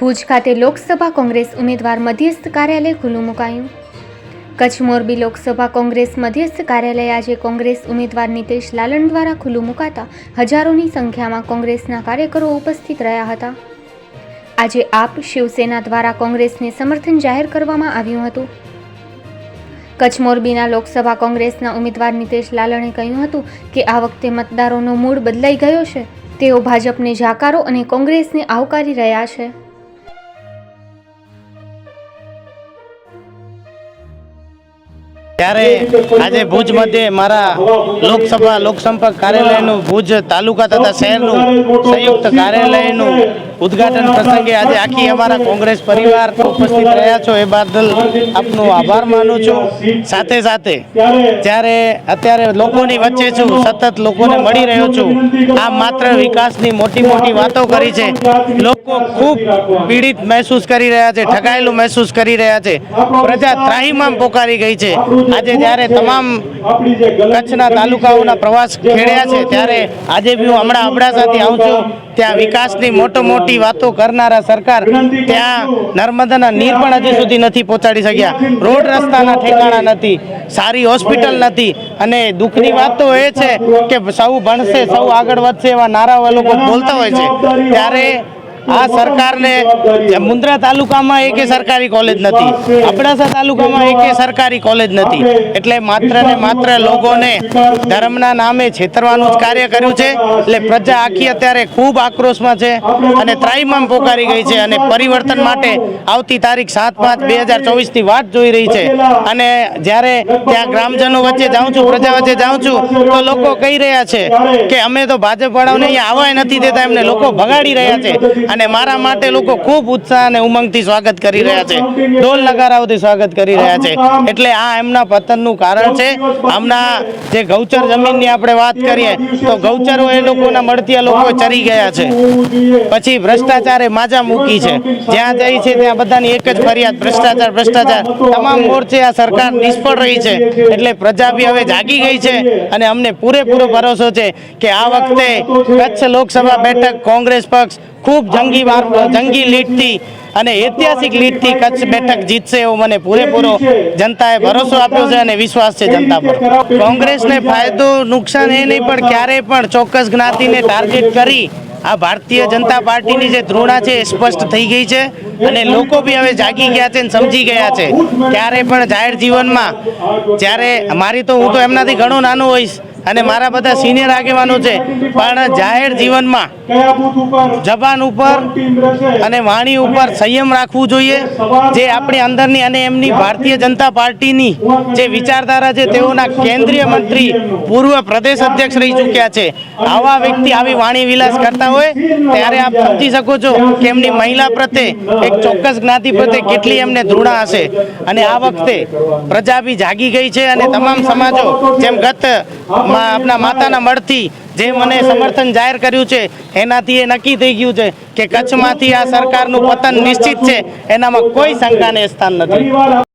ભુજ ખાતે લોકસભા કોંગ્રેસ ઉમેદવાર મધ્યસ્થ કાર્યાલય ખુલ્લું મુકાયું. કચ્છ મોરબી લોકસભા કોંગ્રેસ મધ્યસ્થ કાર્યાલય આજે કોંગ્રેસ ઉમેદવાર નિતેશ લાલણ દ્વારા ખુલ્લું મુકાતા હજારોની સંખ્યામાં કોંગ્રેસના કાર્યકરો ઉપસ્થિત રહ્યા હતા. આજે આપ શિવસેના દ્વારા કોંગ્રેસને સમર્થન જાહેર કરવામાં આવ્યું હતું. કચ્છ મોરબીના લોકસભા કોંગ્રેસના ઉમેદવાર નિતેશ લાલણે કહ્યું હતું કે આ વખતે મતદારોનો મૂડ બદલાઈ ગયો છે. તેઓ ભાજપને જાકારો અને કોંગ્રેસને આવકારી રહ્યા છે. ત્યારે આજે ભુજ મધ્યે મારા લોકસભા લોકસંપર્ક કાર્યાલયનું ભુજ તાલુકા તથા શહેરનું સંયુક્ત કાર્યાલયનું ઉદ્ઘાટન પ્રસંગે આજે આખી અમારા કોંગ્રેસ પરિવાર ઉપસ્થિત રહ્યા છો. એ બદલ આપનો આભાર માનું છું. સાથે સાથે જ્યારે અત્યારે લોકોની વચ્ચે છું, સતત લોકોને મળી રહ્યો છું. આ માત્ર વિકાસની મોટી મોટી વાતો કરી છે. લોકો ખૂબ પીડિત મહેસૂસ કરી રહ્યા છે, ઠગાયેલું મહેસૂસ કરી રહ્યા છે. પ્રજા ત્રાહીમામ પોકારી ગઈ છે. આજે જ્યારે તમામ કચ્છના તાલુકાઓના પ્રવાસ ખેડ્યા છે, ત્યારે આજે બી હું હમણાં અબડાસાથી આવું છું. ત્યાં વિકાસની મોટો મોટી વાતો કરનારા સરકાર ત્યાં નર્મદાના નીર પણ હજી સુધી નથી પહોંચાડી શક્યા. રોડ રસ્તાના ઠેકાણા નથી સારી હોસ્પિટલ નથી. અને દુઃખની વાત તો એ છે કે સૌ ભણશે સૌ આગળ વધશે એવા નારાઓ લોકો બોલતા હોય છે. ત્યારે આ સરકારને મુન્દ્રા તાલુકામાં એકે સરકારી કોલેજ નથી, અબડાસા તાલુકામાં એકે સરકારી કોલેજ નથી. એટલે માત્ર ને માત્ર લોકોને ધર્મના નામે છેતરવાનું જ કાર્ય કર્યું છે. એટલે પ્રજા આખી અત્યારે ખૂબ આક્રોશમાં છે અને ત્રાઈમામ પોકારી ગઈ છે અને પરિવર્તન માટે આવતી તારીખ સાત પાંચ બે હજાર ચોવીસની વાટ જોઈ રહી છે. અને જ્યારે ત્યાં ગ્રામજનો વચ્ચે જાઉં છું, પ્રજા વચ્ચે જાઉં છું, તો લોકો કહી રહ્યા છે કે અમે તો ભાજપ વાળાઓને અહીંયા આવવાય નથી દેતા, એમને લોકો ભગાડી રહ્યા છે. અને મારા માટે લોકો ખૂબ ઉત્સાહ અને ઉમંગથી સ્વાગત કરી રહ્યા છે. ઢોલ નગારાઓથી સ્વાગત કરી રહ્યા છે. એટલે આ એમના પતનનું કારણ છે. હમણાં જે ગૌચર જમીનની આપણે વાત કરીએ, તો ગૌચરો એ લોકોના મળતીયા લોકો ચરી ગયા છે. પછી ભ્રષ્ટાચારે માજા મૂકી છે. જ્યાં જાય છે, ત્યાં બધાની એક જ ફરિયાદ, ભ્રષ્ટાચાર ભ્રષ્ટાચાર. તમામ મોરચે આ સરકાર નિષ્ફળ રહી છે. એટલે પ્રજા બી હવે જાગી ગઈ છે અને અમને પૂરેપૂરો ભરોસો છે કે આ વખતે કચ્છ લોકસભા બેઠક, કોંગ્રેસ પક્ષ ખૂબ જંગી જંગી લીડથી અને ઐતિહાસિક લીડથી કચ્છ બેઠક જીતશે એવો મને પૂરેપૂરો જનતાએ ભરોસો આપ્યો છે અને વિશ્વાસ છે જનતા પર. કોંગ્રેસને ફાયદો, નુકસાન એ નહીં, પણ ક્યારેય પણ ચોક્કસ જ્ઞાતિને ટાર્ગેટ કરી આ ભારતીય જનતા પાર્ટીની જે ધૃણા છે એ સ્પષ્ટ થઈ ગઈ છે અને લોકો બી હવે જાગી ગયા છે અને સમજી ગયા છે. ક્યારે પણ જાહેર જીવનમાં, જ્યારે મારી તો હું તો એમનાથી ઘણો નાનો હોઈશ અને મારા બધા સિનિયર આગેવાનો છે. પણ જાહેર જીવનમાં જબાન ઉપર અને વાણી ઉપર સંયમ રાખવું જોઈએ. જે આપણી અંદરની અને એમની ભારતીય જનતા પાર્ટીની જે વિચારધારા છે, તેઓના કેન્દ્રીય મંત્રી, પૂર્વ પ્રદેશ અધ્યક્ષ રહી ચૂક્યા છે. આવા વ્યક્તિ, આવી વાણી વિલાસ કરતા હોય, ત્યારે આપ સમજી શકો છો કે એમની મહિલા પ્રત્યે એક ચોક્કસ જ્ઞાતિ પ્રત્યે કેટલી એમને ધૃણા હશે. અને આ વખતે પ્રજા બી જાગી ગઈ છે અને તમામ સમાજો જેમ ગત આપણા માતાના મળથી જે મને સમર્થન જાહેર કર્યું છે એનાથી એ નક્કી થઈ ગયું છે કે કચ્છમાંથી આ સરકારનું પતન નિશ્ચિત છે એનામાં કોઈ શંકાને સ્થાન નથી.